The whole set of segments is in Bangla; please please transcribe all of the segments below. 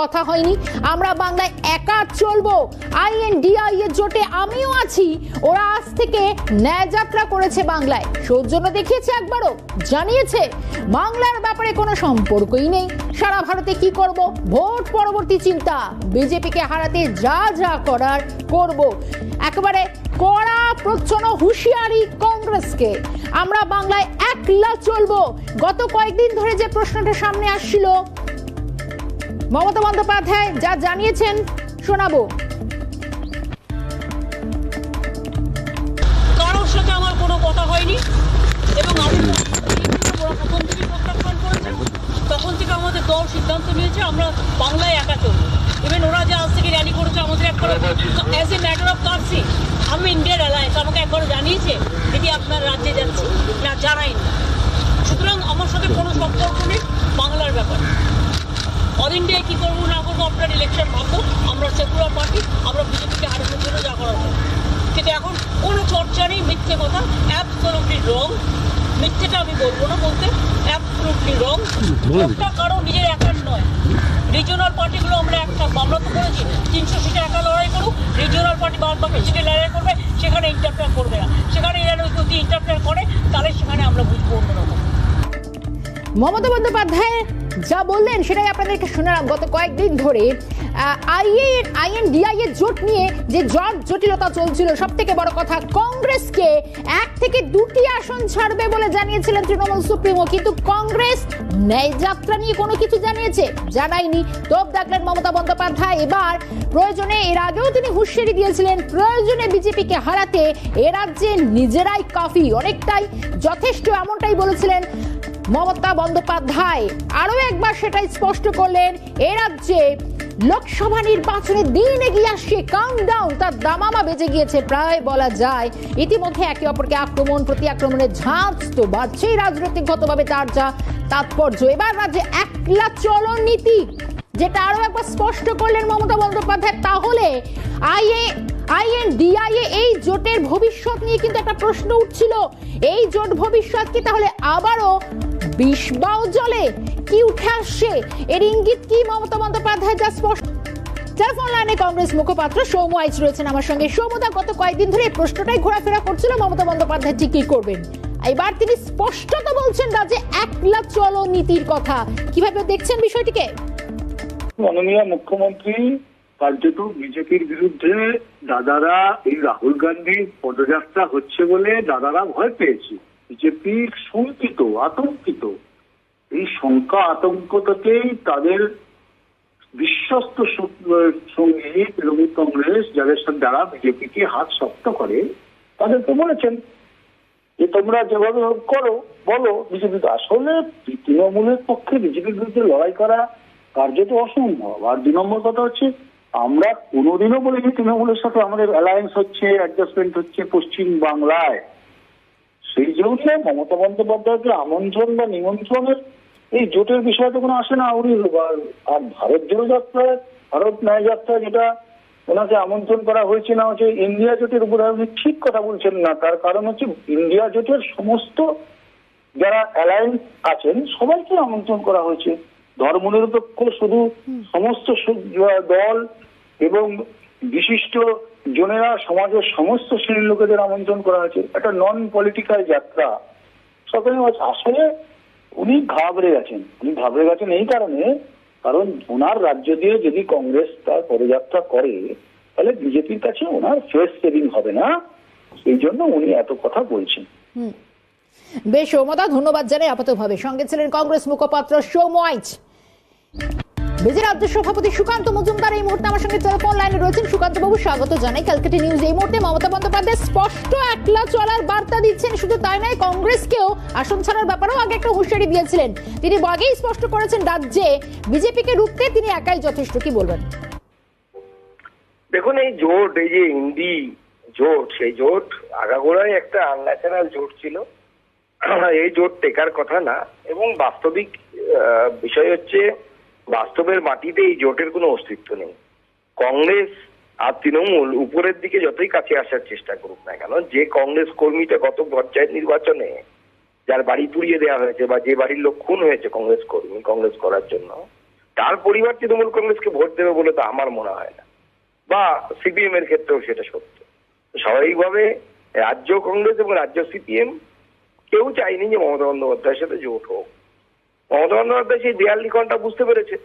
কথা হয়নি। আমরা বাংলায় একা চলবো। আইএনডিআই এর জোটে আমিও আছি। ওরা আজ থেকে ন্যায় যাত্রা করেছে বাংলায়। সৌজন্য দেখিয়েছে একবারও, জানিয়েছে, বাংলার ব্যাপারে কোনো সম্পর্কই নেই। সারা ভারতে কি করব? ভোট পরবর্তী চিন্তা। বিজেপিকে হারাতে যা যা করার করব। একেবারে কড়া প্রচ্ছন্ন হুঁশিয়ারি কংগ্রেসকে। আমরা বাংলায় একলা চলবো। গত কয়েকদিন ধরে যে প্রশ্নটা সামনে আসছিল মমতা বন্দ্যোপাধ্যায় যা জানিয়েছেন, শোনাবো। কারোর সাথে আমার কোনো কথা হয়নি, এবং আমি ওরা প্রথম থেকে প্রত্যাখ্যান করেছে, তখন থেকে আমাদের দল সিদ্ধান্ত নিয়েছে, আমরা বাংলায় একা চলবো। ইভেন ওরা যে আজ থেকে র্যালি করেছে, আমাদের একবার as a matter of course আমি ইন্ডিয়ার অ্যালায়েন্স আমাকে একবার জানিয়েছে দিদি আপনার রাজ্যে যাচ্ছি। না, জানাইনি। সুতরাং আমার সাথে কোনো সম্পর্ক নেই, বাংলার ব্যাপারে। অল ইন্ডিয়ায় কী করব না করব আপনার ইলেকশন ভাববো আমরা সেকুলার পার্টি আমরা বিজেপিকে হারানোর জন্য যা করার করব। কিন্তু এখন কোনো চর্চা নেই মিথ্যে কথা অ্যাবসলুটলি রং মিথ্যেটা আমি বলব না বলতে অ্যাবসলুটলি রং একটা কারও নিজের একার নয়। রিজিওনাল পার্টিগুলো আমরা একটা আমরা তো করেছি তিনশো সিটে একা লড়াই করুক রিজিওনাল পার্টি বাদ বাকি সিটে লড়াই করবে সেখানে ইন্টারফেয়ার করবে না। সেখানে এরা যদি ইন্টারফেয়ার করে তাহলে সেখানে আমরা বুঝব অন্যরকম। মমতা বন্দ্যোপাধ্যায় যা বললেন সেটাই আপনাদেরকে শোনালাম। গত কয়েকদিন ধরে আইএ আইএনডিআই এর জোট নিয়ে যে জট জটিলতা চলছিল সব থেকে বড় কথা, কংগ্রেসকে এক থেকে দুটি আসন ছাড়বে বলে জানিয়েছিলেন তৃণমূল সুপ্রিমো। কিন্তু কংগ্রেস ন্যায় যাত্রা নিয়ে কোনো কিছু জানিয়েছে, জানায়নি। তোপ ডাকলেন মমতা বন্দ্যোপাধ্যায়। এবার প্রয়োজনে, এর আগেও তিনি হুঁশিয়ারি দিয়েছিলেন, প্রয়োজনে বিজেপিকে হারাতে এ রাজ্যে নিজেরাই কাফি। অনেকটাই যথেষ্ট এমনটাই বলেছিলেন মমতা বন্দ্যোপাধ্যায় আরও একবার সেটাই স্পষ্ট করলেন, এ রাজ্যে লোকসভা নির্বাচনের দিন এগিয়ে আসছে কাউন্টডাউন তার দামামা বেজে গিয়েছে, প্রায় বলা যায়। ইতিমধ্যে একে অপরকে আক্রমণ প্রতি আক্রমণের ঝাঁজ তো বাড়ছেই রাজনৈতিকগতভাবে তার যা তাৎপর্য। এবার রাজ্যে একলা চলন নীতি যেটা আরও একবার স্পষ্ট করলেন মমতা বন্দ্যোপাধ্যায়, তাহলে আইএ, আইএনডিআইএ এই জোটের ভবিষ্যৎ নিয়ে কিন্তু একটা প্রশ্ন উঠছিল। এই জোট ভবিষ্যৎ কি? তাহলে আবারও বিষবাও জলে কি উঠে আসছে? এর ইঙ্গিত কি মমতা বন্দ্যোপাধ্যায়? যা স্পষ্ট। টেলিফোন লাইনে কংগ্রেস মুখপাত্র সৌম্য আইচ রয়েছেন আমার সঙ্গে। সৌমদা গত কয়েকদিন ধরে এই প্রশ্নটাই ঘোরাফেরা করছিল মমতা বন্দ্যোপাধ্যায় ঠিক কি করবেন? এবার তিনি স্পষ্টত বলছেন রাজ্যে একলা চলো নীতির কথা। কীভাবে দেখছেন বিষয়টিকে? মাননীয় মুখ্যমন্ত্রী, কার্যত বিজেপির বিরুদ্ধে দাদারা এই রাহুল গান্ধীর পদযাত্রা হচ্ছে বলে দাদারা ভয় পেয়েছে। বিজেপি শঙ্কিত, আতঙ্কিত, এই শঙ্কা আতঙ্কতাতেই তাদের বিশ্বস্ত সঙ্গী তৃণমূল কংগ্রেস, যাদের সাথে যারা বিজেপিকে হাত শক্ত করে, তাদের তাদেরকে বলেছেন যে তোমরা যেভাবে করো, বলো, বিজেপি তো আসলে তৃণমূলের পক্ষে বিজেপির বিরুদ্ধে লড়াই করা কার্যত অসম্ভব। আর দুই নম্বর কথা হচ্ছে, আমরা কোনোদিনও বলিনি তৃণমূলের সাথে আমাদের অ্যালায়েন্স হচ্ছে অ্যাডজাস্টমেন্ট হচ্ছে পশ্চিম বাংলায়। সেই জন্য মমতা বন্দ্যোপাধ্যায়কে আমন্ত্রণ বা নিমন্ত্রণের এই জোটের বিষয় তো কোনো আসে না উনি আর- আর ভারত জোড়ো যাত্রায় ভারত ন্যায় যাত্রায় যেটা ওনাকে আমন্ত্রণ করা হয়েছে না হচ্ছে ইন্ডিয়া জোটের উপরে আপনি ঠিক কথা বলছেন না তার কারণ হচ্ছে ইন্ডিয়া জোটের সমস্ত যারা অ্যালায়েন্স আছেন সবাইকে আমন্ত্রণ করা হয়েছে। ধর্মনিরপেক্ষ শুধু সমস্ত দল এবং বিশিষ্ট জনেরা সমাজের সমস্ত শ্রেণির লোকেদের আমন্ত্রণ করা হয়েছে। একটা নন পলিটিক্যাল যাত্রা সকলে আসলে উনি ঘাবড়ে গেছেন। উনি ঘাবড়ে গেছেন এই কারণে, কারণ ওনার রাজ্য দিয়ে যদি কংগ্রেস তার পদযাত্রা করে, তাহলে বিজেপির কাছে ওনার ফেস সেভিং হবে না। এই জন্য উনি এত কথা বলছেন। বেশ সৌমদা ধন্যবাদ জানাই আপাতভাবে। সঙ্গে ছিলেন কংগ্রেস মুখপাত্র সৌম্য আইচ। বিজেপি রাজ্য সভাপতি সুকান্ত মজুমদার এই মুহূর্তে আমার সঙ্গে টেলিফোন লাইনে রয়েছেন। সুকান্ত বাবু স্বাগত জানাই। ক্যালকাটা নিউজ এই মুহূর্তে মমতা বন্দ্যোপাধ্যায় স্পষ্ট একলা চলার বার্তা দিচ্ছেন। শুধু তাই নয়, কংগ্রেসকেও আসন ছাড়ার ব্যাপারেও আগে একটা হুঁশিয়ারি দিয়েছিলেন। তিনি আগেই স্পষ্ট করেছেন রাজ্যে বিজেপিকে রুখতে তিনি একাই যথেষ্ট। কি বলবেন? দেখুন, এই জোট, এই যে ইন্ডি জোট, সেই জোট আগাগোড়ায় একটা আনন্যাচারাল জোট ছিল। এই জোট টেকার কথা না। এবং বাস্তবিক বিষয় হচ্ছে বাস্তবের মাটিতে এই জোটের কোনো অস্তিত্ব নেই। কংগ্রেস আর তৃণমূল উপরের দিকে যতই কাছে আসার চেষ্টা করুক না কেন, যে কংগ্রেস কর্মীটা গত পঞ্চায়েত নির্বাচনে যার বাড়ি পুড়িয়ে দেওয়া হয়েছে বা যে বাড়ির লোক খুন হয়েছে কংগ্রেস কর্মী, কংগ্রেস করার জন্য, তার পরিবার তৃণমূল কংগ্রেসকে ভোট দেবে বলে তো আমার মনে হয় না। বা সিপিএম এর ক্ষেত্রেও সেটা সত্য। স্বাভাবিকভাবে রাজ্য কংগ্রেস এবং রাজ্য সিপিএম কেউ চায়নি যে মমতা বন্দ্যোপাধ্যায়ের সাথে জোট হোক। মমতা বন্দ্যোপাধ্যায় সেই দেয়াল লিখনটা বুঝতে পেরেছে?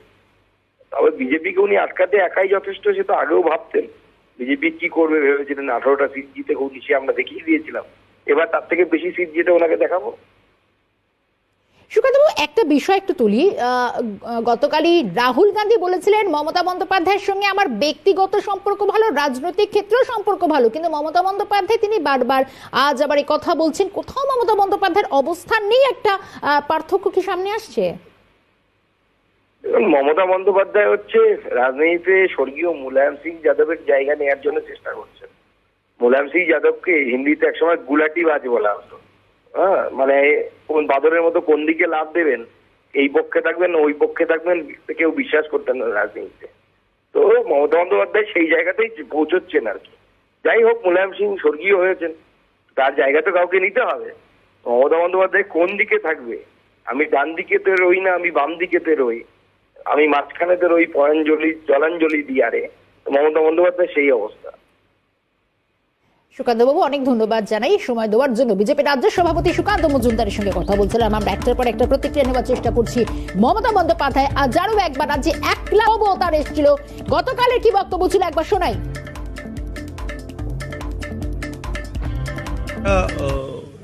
তবে বিজেপিকে উনি আটকাতে একাই যথেষ্ট, সে তো আগেও ভাবতেন। বিজেপি কি করবে ভেবেছিলেন? আঠারোটা সিট জিতে নিচে আমরা দেখিয়ে দিয়েছিলাম। এবার তার থেকে বেশি সিট জিতে ওনাকে দেখাবো? সুকান্তবাবু, একটা বিষয় একটু তুলি। গতকালই রাহুল গান্ধী বলেছিলেন, মমতা বন্দ্যোপাধ্যায়ের সঙ্গে আমার ব্যক্তিগত সম্পর্ক ভালো, রাজনৈতিক ক্ষেত্রেও সম্পর্ক ভালো, কিন্তু মমতা বন্দ্যোপাধ্যায় তিনি বারবার আজ আবার এই কথা বলছেন, কোথাও মমতা বন্দ্যোপাধ্যায়ের অবস্থান নেই, একটা পার্থক্য কি সামনে আসছে? মমতা বন্দ্যোপাধ্যায় হচ্ছে রাজনীতিতে স্বর্গীয় মুলায়ম সিং যাদবের জায়গা নেওয়ার জন্য চেষ্টা করছেন। মুলায়ম সিং যাদবকে হিন্দিতে একসময় গুলাটি বাজ বলা হতো। হ্যাঁ মানে কোন বাদরের মতো কোন দিকে লাভ দেবেন? এই পক্ষে থাকবেন, ওই পক্ষে থাকবেন, কেউ বিশ্বাস করতেন না রাজনীতিতে। তো মমতা বন্দ্যোপাধ্যায় সেই জায়গাতেই পৌঁছচ্ছেন আর কি। যাই হোক, মুলায়ম সিং স্বর্গীয় হয়েছেন। তার জায়গা তো কাউকে নিতে হবে। মমতা বন্দ্যোপাধ্যায় কোন দিকে থাকবে? আমি ডান দিকেতে রই না, আমি বাম দিকেতে রই। আমি মাঝখানেতে রই পয়ঞ্জলি জলাঞ্জলি দিয়ারে। তো মমতা বন্দ্যোপাধ্যায় সেই অবস্থা। সুকান্তবাবু অনেক ধন্যবাদ জানাই সময় দেওয়ার জন্য বিজেপি রাজ্য সভাপতি সুকান্ত মজুমদারের সঙ্গে কথা বলছিলাম আমরা একটার পর একটা প্রতিক্রিয়া নেওয়ার চেষ্টা করছি মমতা বন্দ্যোপাধ্যায় আজ আরও একবার রাজ্যে একলা অবতার এসেছিল গতকালের কি বক্তব্য ছিল একবার শোনাই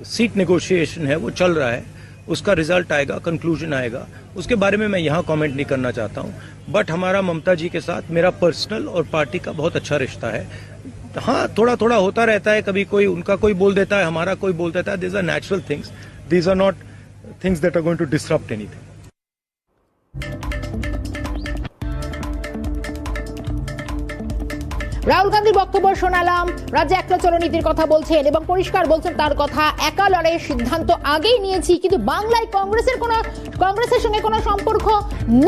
सीट नेगोशिएशन है वो चल रहा है उसका रिजल्ट आएगा कंक्लूजन आएगा उसके बारे में मैं यहाँ कमेंट नहीं करना चाहता हूँ बट हमारा ममता जी के साथ मेरा पर्सनल और पार्टी का बहुत अच्छा रिश्ता है हाँ थोड़ा थोड़ा होता रहता है, कभी कोई उनका कोई बोल देता है, हमारा कोई बोल देता है these are natural things these are not things that are going to disturb anything Rahul গান্ধীর বক্তব্য শোনালাম। রাজ্যে একটা চলনীতির কথা বলছেন এবং পরিষ্কার বলছেন তার কথা। একা লড়াইয়ের সিদ্ধান্ত আগেই নিয়েছি, কিন্তু বাংলায় কংগ্রেসের কোনো কংগ্রেসের সঙ্গে কোনো সম্পর্ক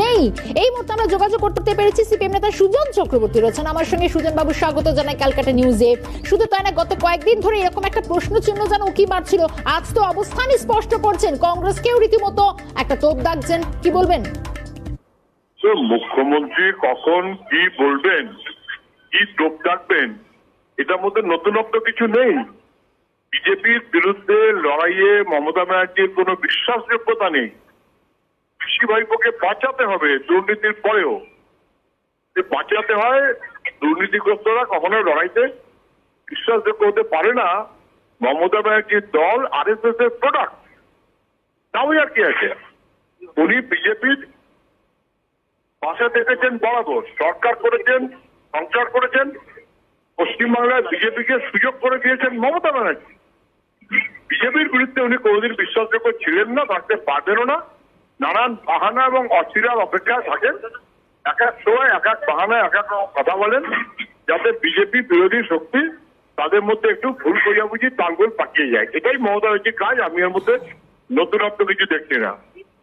নেই। এই মুহূর্তে আমরা যোগাযোগ করতে পেরেছি সিপিএম নেতা সুজন চক্রবর্তী রয়েছেন। আমার সঙ্গে সুজন বাবু স্বাগত জানাই ক্যালকাটা নিউজে। শুধু তাই না, গত কয়েকদিন ধরে এরকম একটা প্রশ্ন চিহ্ন যেন উকি মারছিল। আজ তো অবস্থানই স্পষ্ট করছেন। কংগ্রেসকেও রীতিমতো একটা তোপ দাগছেন। কি বলবেন? মুখ্যমন্ত্রী কখন কি বলবেন? কি টোপ ডাকবেন এটার মধ্যে নতুনত্ব কিছু নেই। বিজেপির বিরুদ্ধে লড়াইয়ে মমতা ব্যানার্জির কোনো বিশ্বাসযোগ্যতা নেই। কৃষি ভাইপোকে বাঁচাতে হবে দুর্নীতির পরেও। বাঁচাতে হয় দুর্নীতিগ্রস্তরা কখনো লড়াইতে বিশ্বাসযোগ্য হতে পারে না, মমতা ব্যানার্জির দল আর এস এস এর প্রোডাক্ট তাও আর কি আছে? উনি বিজেপির পাশে দেখেছেন বরাবর। সরকার করেছেন সংসার করেছেন, পশ্চিমবাংলায় বিজেপিকে সুযোগ করে দিয়েছেন মমতা ব্যানার্জি। বিজেপির বিরুদ্ধে উনি কোনোদিন বিশ্বাসযোগ্য ছিলেন না, থাকতে পারবেনও না। নানান বাহানা এবং অস্থিরার অপেক্ষায় থাকেন। এক এক সময়, এক এক বাহানায় এক এক কথা বলেন, যাতে বিজেপি বিরোধী শক্তি তাদের মধ্যে একটু ভুল বোঝাবুঝি, তালগোল পাকিয়ে যায়। এটাই মমতা ব্যানার্জির কাজ, আমি এর মধ্যে নতুনত্ব কিছু দেখছি না।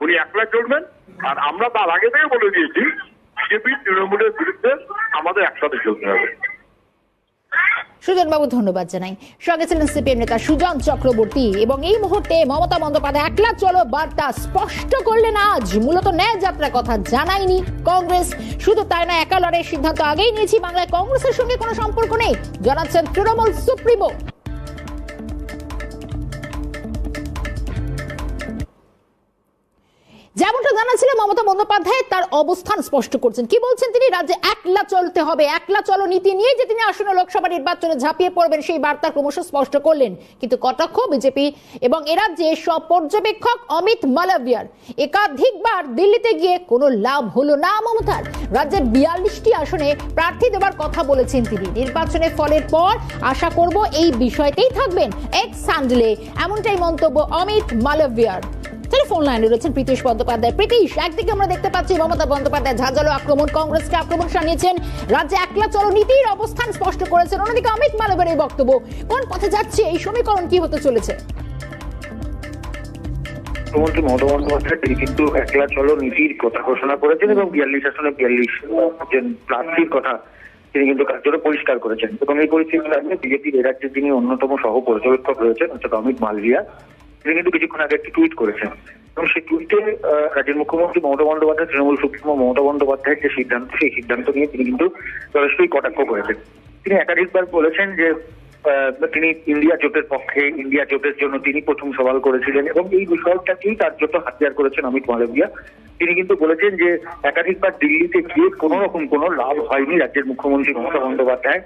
উনি একলা চলবেন, আর আমরা তার আগে থেকে বলে দিয়েছি বিজেপি, তৃণমূলের বিরুদ্ধে আমাদের একসাথে চলতে হবে। সুজন বাবু ধন্যবাদ জানাই। সঙ্গে ছিলেন সিপিএম নেতা সুজন চক্রবর্তী এবং এই মুহূর্তে মমতা বন্দ্যোপাধ্যায় একলা চলো বার্তা স্পষ্ট করলেন আজ। মূলত ন্যায় যাত্রার কথা জানায়নি কংগ্রেস। শুধু তাই না একা লড়াইয়ের সিদ্ধান্ত আগেই নিয়েছি। বাংলায় কংগ্রেসের সঙ্গে কোনো সম্পর্ক নেই, জানাচ্ছেন তৃণমূল সুপ্রিমো। জানাচ্ছিলেন মমতা বন্দ্যোপাধ্যায় তার অবস্থান স্পষ্ট করছেন। কি বলছেন তিনি? রাজ্যে একলা চলতে হবে, একলা চলো নীতি নিয়ে যে তিনি আসন্ন লোকসভা নির্বাচনে ঝাঁপিয়ে পড়বেন, সেই বার্তা ক্রমশ স্পষ্ট করলেন। কিন্তু কটাক্ষ বিজেপি এবং এ রাজ্যে সব পর্যবেক্ষক অমিত মালবিয়ার একাধিকবার দিল্লিতে গিয়ে কোনো লাভ হলো না মমতার। রাজ্যের বিয়াল্লিশটি আসনে প্রার্থী দেওয়ার কথা বলেছেন তিনি। নির্বাচনের ফলের পর আশা করব এই বিষয়তেই থাকবেন। এক স্যান্ডেলে এমনটাই মন্তব্য অমিত মালবিয়ার টেলিফোন লাইনে রয়েছেন প্রীতিশ বন্দ্যোপাধ্যায়। প্রীতিশ, একদিকে আমরা দেখতে পাচ্ছি মমতা বন্দ্যোপাধ্যায় ঝাঁঝালো আক্রমণ, কংগ্রেসকে আক্রমণ শানিয়েছেন। রাজ্যে একলা চলো নীতির অবস্থান স্পষ্ট করেছেন। অন্যদিকে অমিত মালবের এই বক্তব্য, কোন পথে যাচ্ছে, এই সমীকরণ কি হতে চলেছে? মুখ্যমন্ত্রী মমতা বন্দ্যোপাধ্যায় তিনি কিন্তু একলা চলো নীতির কথা ঘোষণা করেছেন এবং বিয়াল্লিশ আসনে বিয়াল্লিশ প্রার্থীর কথা তিনি কিন্তু কার্যত পরিষ্কার করেছেন। এবং এই পরিস্থিতির কারণে বিজেপির এ রাজ্যে যিনি অন্যতম সহ পর্যবেক্ষক রয়েছেন, অর্থাৎ অমিত মালভিয়া তিনি কিন্তু কিছুক্ষণ আগে একটি টুইট করেছেন। এবং সেই টুইটে রাজ্যের মুখ্যমন্ত্রী মমতা বন্দ্যোপাধ্যায়, তৃণমূল সুপ্রিমো মমতা বন্দ্যোপাধ্যায়ের যে সিদ্ধান্ত, সেই সিদ্ধান্ত নিয়ে তিনি কিন্তু যথেষ্টই কটাক্ষ করেছেন। তিনি একাধিকবার বলেছেন যে তিনি ইন্ডিয়া জোটের পক্ষে, ইন্ডিয়া জোটের জন্য তিনি প্রথম সওয়াল করেছিলেন এবং এই বিষয়টাকেই তার জন্য হাতিয়ার করেছেন অমিত মালবিয়া তিনি কিন্তু বলেছেন যে, একাধিকবার দিল্লিতে গিয়ে কোনো রকম কোনো লাভ হয়নি রাজ্যের মুখ্যমন্ত্রী মমতা বন্দ্যোপাধ্যায়।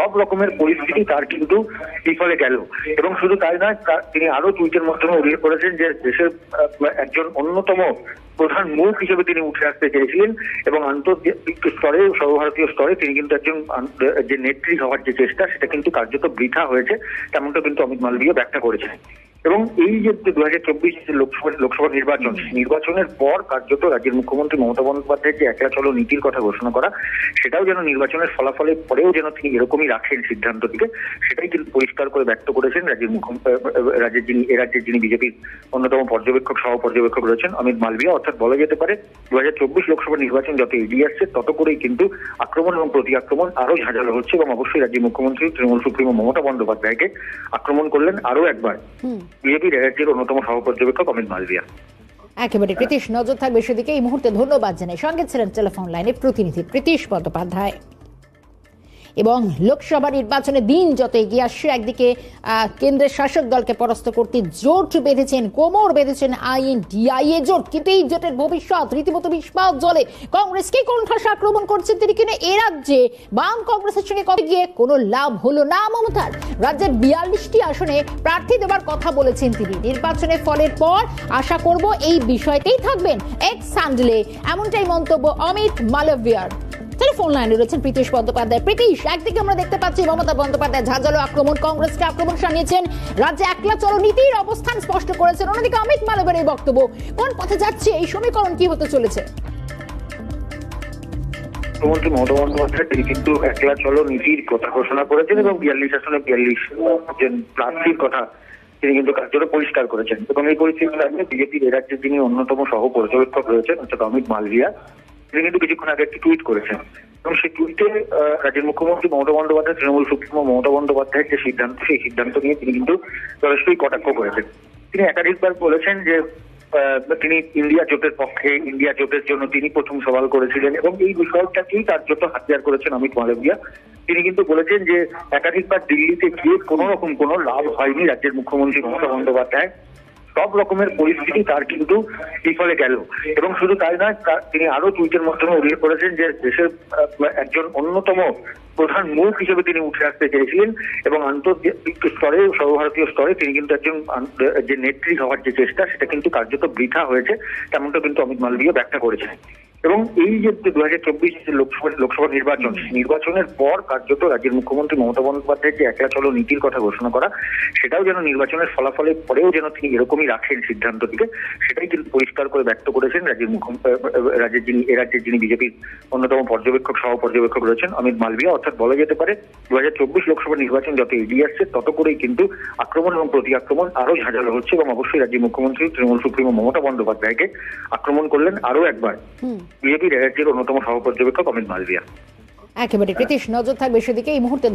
সব রকমের পরিস্থিতি তার কিন্তু বিফলে গেল। এবং শুধু তাই নয় তিনি আরও টুইটের মাধ্যমে উল্লেখ করেছেন যে দেশের একজন অন্যতম প্রধান মুখ হিসেবে তিনি উঠে আসতে চেয়েছিলেন এবং আন্তর্জাতিক স্তরে, সর্বভারতীয় স্তরে তিনি কিন্তু একজন যে নেত্রী হওয়ার যে চেষ্টা, সেটা কিন্তু কার্যত বৃথা হয়েছে, তেমনটা কিন্তু অমিত মালবীয় ব্যাখ্যা করেছেন। এবং এই যে দু হাজার চব্বিশ লোকসভা লোকসভা নির্বাচন নির্বাচনের পর কার্যত রাজ্যের মুখ্যমন্ত্রী মমতা বন্দ্যোপাধ্যায়ের যে একলা চলো নীতির কথা ঘোষণা করা সেটাও যেন নির্বাচনের ফলাফলের পরেও যেন তিনি এরকমই রাখেন সিদ্ধান্ত সিদ্ধান্তটিকে সেটাই কিন্তু পরিষ্কার করে ব্যক্ত করেছেন। রাজ্যের মুখ্য রাজ্যের যিনি এ রাজ্যের যিনি বিজেপির অন্যতম পর্যবেক্ষক সহ পর্যবেক্ষক রয়েছেন অমিত মালবিয়া অর্থাৎ বলা যেতে পারে দু হাজার চব্বিশ লোকসভা নির্বাচন যত এগিয়ে আসছে তত করেই কিন্তু আক্রমণ এবং প্রতি আক্রমণ আরও ঝাঁঝালো হচ্ছে এবং অবশ্যই রাজ্যের মুখ্যমন্ত্রী তৃণমূল সুপ্রিমো মমতা বন্দ্যোপাধ্যায়কে আক্রমণ করলেন আরও একবার। বিজেপির এ অন্যতম সহপর্যবেক্ষক অমিত মালবিয়া একেবারে প্রীতিশ, নজর থাকবে সেদিকে। এই মুহূর্তে ধন্যবাদ জানাই। সঙ্গে ছিলেন টেলিফোন লাইনে প্রতিনিধি প্রীতিশ বন্দ্যোপাধ্যায়। এবং লোকসভা নির্বাচনের দিন যত এগিয়ে আসছে, একদিকে কেন্দ্রের শাসক দলকে পরাস্ত করতে জোট বেঁধেছেন, কোমর বেঁধেছেন আইএন ডিআইএ জোট কিন্তু এই জোটের ভবিষ্যৎ। রীতিমতো বিস্মাত জলে কংগ্রেসকে কোন ঠাসা আক্রমণ করছেন তিনি কিনা এ রাজ্যে? বাম কংগ্রেসের সঙ্গে কথা গিয়ে কোনো লাভ হলো না, মমতার? রাজ্যের বিয়াল্লিশটি আসনে প্রার্থী দেওয়ার কথা বলেছেন তিনি। নির্বাচনের ফলের পর আশা করব এই বিষয়তেই থাকবেন, এক স্যান্ডেলে। এমনটাই মন্তব্য অমিত মালভিয়ার। টেলিফোন লাইনে রয়েছেন প্রীতিশ বন্দ্যোপাধ্যায়। প্রীতিশ, একদিকে আমরা দেখতে পাচ্ছি মমতা বন্দ্যোপাধ্যায় ঝাঁঝালো আক্রমণ, কংগ্রেসকে আক্রমণ শানিয়েছেন। রাজ্যে একলা চলো নীতির অবস্থান স্পষ্ট করেছেন। অন্যদিকে অমিত মালবের এই বক্তব্য, কোন পথে যাচ্ছে, এই সমীকরণ কি হতে চলেছে? মুখ্যমন্ত্রী মমতা বন্দ্যোপাধ্যায় তিনি কিন্তু একলা চলো নীতির কথা ঘোষণা করেছেন এবং বিয়াল্লিশ আসনে বিয়াল্লিশ প্রার্থীর কথা তিনি কিন্তু কার্যত পরিষ্কার করেছেন। এবং এই পরিস্থিতি বিজেপির এ যিনি অন্যতম সহ পর্যবেক্ষক রয়েছেন, অর্থাৎ অমিত মালভিয়া তিনি কিন্তু কিছুক্ষণ আগে একটি টুইট করেছেন। এবং সেই টুইটে রাজ্যের মুখ্যমন্ত্রী মমতা বন্দ্যোপাধ্যায়, তৃণমূল সুপ্রিমো মমতা বন্দ্যোপাধ্যায়ের যে সিদ্ধান্ত, সেই সিদ্ধান্ত নিয়ে তিনি কিন্তু যথেষ্টই কটাক্ষ করেছেন। তিনি একাধিকবার বলেছেন যে তিনি ইন্ডিয়া জোটের পক্ষে, ইন্ডিয়া জোটের জন্য তিনি প্রথম সওয়াল করেছিলেন এবং এই বিষয়টাকেই তার জন্য হাতিয়ার করেছেন অমিত মালবিয়া তিনি কিন্তু বলেছেন যে, একাধিকবার দিল্লিতে গিয়ে কোনো রকম কোনো লাভ হয়নি রাজ্যের মুখ্যমন্ত্রী মমতা বন্দ্যোপাধ্যায়। সব রকমের পরিস্থিতি তার কিন্তু বিফলে গেল। এবং শুধু তাই নয় তিনি আরও টুইটের মাধ্যমে উল্লেখ করেছেন যে দেশের একজন অন্যতম প্রধান মুখ হিসেবে তিনি উঠে আসতে চেয়েছিলেন এবং আন্তর্জাতিক স্তরে সর্বভারতীয় স্তরে তিনি কিন্তু একজন যে নেত্রী হওয়ার যে চেষ্টা, সেটা কিন্তু কার্যত বৃথা হয়েছে, তেমনটা কিন্তু অমিত মালবীয় ব্যাখ্যা করেছেন। এবং এই যে দু হাজার চব্বিশ লোকসভা লোকসভা নির্বাচন নির্বাচনের পর কার্যত রাজ্যের মুখ্যমন্ত্রী মমতা বন্দ্যোপাধ্যায়ের যে একলা চলো নীতির কথা ঘোষণা করা সেটাও যেন নির্বাচনের ফলাফলের পরেও যেন তিনি এরকমই রাখেন সিদ্ধান্তটিকে সেটাই কিন্তু পরিষ্কার করে ব্যক্ত করেছেন। রাজ্যের মুখ্য রাজ্যের যিনি এ রাজ্যের যিনি বিজেপির অন্যতম পর্যবেক্ষক সহ পর্যবেক্ষক রয়েছেন অমিত মালবিয়া অর্থাৎ বলা যেতে পারে দু হাজার চব্বিশ লোকসভা নির্বাচন যত এগিয়ে আসছে তত করেই কিন্তু আক্রমণ এবং প্রতি আক্রমণ আরও ঝাঁঝালো হচ্ছে এবং অবশ্যই রাজ্যের মুখ্যমন্ত্রী তৃণমূল সুপ্রিমো মমতা বন্দ্যোপাধ্যায়কে আক্রমণ করলেন আরও একবার। বিজেপির এ অন্যতম সহ পর্যবেক্ষক অমিত মালবিয়া একেবারে কৃতিশ নজর থাকবে সেদিকে এই মুহূর্তে